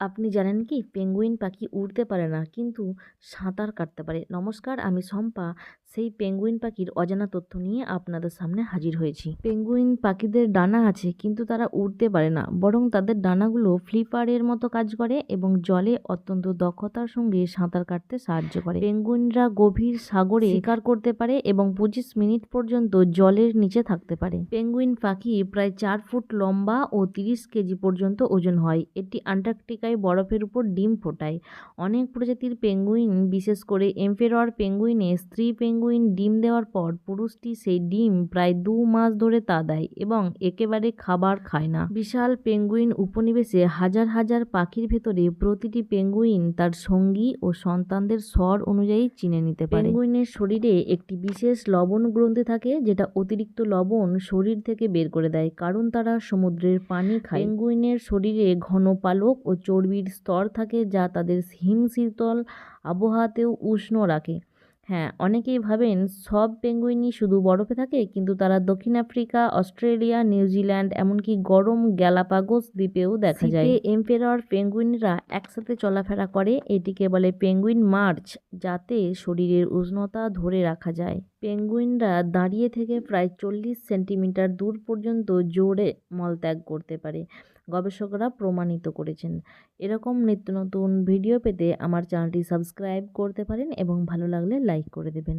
আপনি জানেন কি? পেঙ্গুইন পাখি উড়তে পারে না, কিন্তু সাঁতার কাটতে পারে। নমস্কার, আমি শম্পা। সেই পেঙ্গুইন পাখির অজানা তথ্য নিয়ে আপনাদের সামনে হাজির হয়েছি। পেঙ্গুইন পাখিদের ডানা আছে, কিন্তু তারা উড়তে পারে না। বরং তাদের ডানাগুলো ফ্লিপারের মতো কাজ করে এবং জলে অত্যন্ত দক্ষতার সঙ্গে সাঁতার কাটতে সাহায্য করে। পেঙ্গুইনরা গভীর সাগরে শিকার করতে পারে এবং পঁচিশ মিনিট পর্যন্ত জলের নিচে থাকতে পারে। পেঙ্গুইন পাখি প্রায় চার ফুট লম্বা ও তিরিশ কেজি পর্যন্ত ওজন হয়। এটি আন্টার্কটিকায় বরফের উপর ডিম ফোটায়। অনেক প্রজাতির পেঙ্গুইন, বিশেষ করে এম্পেরর পেঙ্গুইনে স্ত্রী পেঙ্গুইন ডিম দেওয়ার পর পুরুষটি সেই ডিম প্রায় দু মাস ধরে তা দেয় এবং একেবারে খাবার খায় না। বিশাল পেঙ্গুইন উপনিবেশে হাজার হাজার পাখির ভেতরে প্রতিটি পেঙ্গুইন তার সঙ্গী ও সন্তানদের স্বর অনুযায়ী চিনে নিতে পারে। পেঙ্গুইনের শরীরে একটি বিশেষ লবণ গ্রন্থি থাকে, যেটা অতিরিক্ত লবণ শরীর থেকে বের করে দেয়, কারণ তারা সমুদ্রের পানি খায়। পেঙ্গুইনের শরীরে ঘন পালক ও চর্বির স্তর থাকে যা তাদের হিম শীতল আবহাওয়াতেও উষ্ণ রাখে। হ্যাঁ অনেকেই ভাবেন সব পেঙ্গুইনই শুধু বরফে থাকে, কিন্তু তারা দক্ষিণ আফ্রিকা, অস্ট্রেলিয়া নিউজিল্যান্ড এমনকি গরম গ্যালাপাগোস দ্বীপেও দেখা যায়। এম্পেরর পেঙ্গুইনরা একসাথে চলাফেরা করে, এটিকে বলে পেঙ্গুইন মার্চ, যাতে শরীরের উষ্ণতা ধরে রাখা যায়। পেঙ্গুইনরা দাঁড়িয়ে থেকে প্রায় চল্লিশ সেন্টিমিটার দূর পর্যন্ত জোরে মলত্যাগ করতে পারে, গবেষকরা প্রমাণিত করেছেন। এরকম নিত্য নতুন ভিডিও পেতে আমার চ্যানেলটি সাবস্ক্রাইব করতে পারেন এবং ভালো লাগলে লাইক করে দেবেন।